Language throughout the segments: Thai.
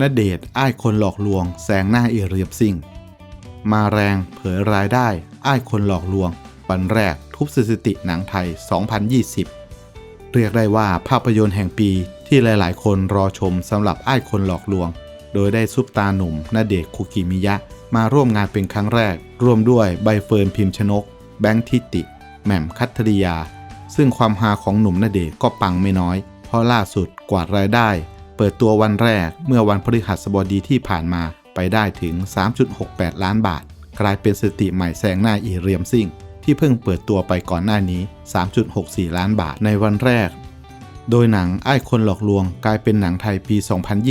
ณเดชอ้ายคนหลอกลวงแซงหน้าเอเรียบซิ่ง มาแรงเผยรายได้อ้ายคนหลอกลวง วันแรกทุบสถิติหนังไทย 2020 เรียกได้ว่าภาพยนตร์แห่งปีที่หลาย ๆ คนรอชมสำหรับอ้ายคนหลอกลวง โดยได้ซุปตาหนุ่มณเดชคุกิมิยะ มาร่วมงานเป็นครั้งแรก ร่วมด้วยใบเฟิร์นพิมพ์ชนก แบงค์ทิติ แหม่มคัทริยา ซึ่งความฮาของหนุ่มณเดชก็ปังไม่น้อย เพราะล่าสุดกวาดรายได้ เปิดตัววันแรกเมื่อวันพฤหัสบดีที่ผ่านมาไปได้ถึง 3.68 ล้านบาท กลายเป็นสถิติใหม่แซงหน้าอีเรียมซิ่ง ที่เพิ่งเปิดตัวไปก่อนหน้านี้ 3.64 ล้านบาทในวันแรก โดยหนังไอ้คนหลอกลวงกลายเป็นหนังไทยปี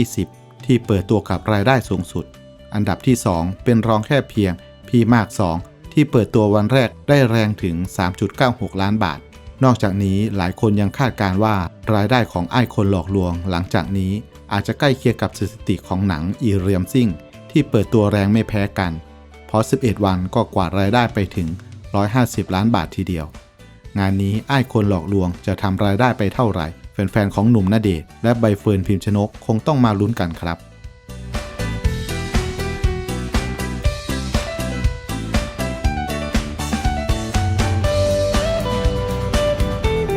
2020 ที่เปิดตัวกับรายได้สูงสุด อันดับที่ 2 เป็นรองแค่เพียง พีมาก 2 ที่เปิดตัววันแรกได้แรงถึง 3.96 ล้านบาท นอกจากนี้หลายคนยังคาดการว่ารายได้ของไอ้คนหลอกลวง หลังจากนี้อาจจะใกล้เคียงกับสถิติของหนังอีเรียมซิ่ง ที่เปิดตัวแรงไม่แพ้กัน เพราะ 11 วันก็กวาดรายได้ไปถึง 150 ล้านบาททีเดียว งานนี้ไอ้คนหลอกลวงจะทำรายได้ไปเท่าไหร่ แฟนๆของหนุ่มณเดชและใบเฟิร์นพิมพ์ชนกคงต้องมาลุ้นกันครับ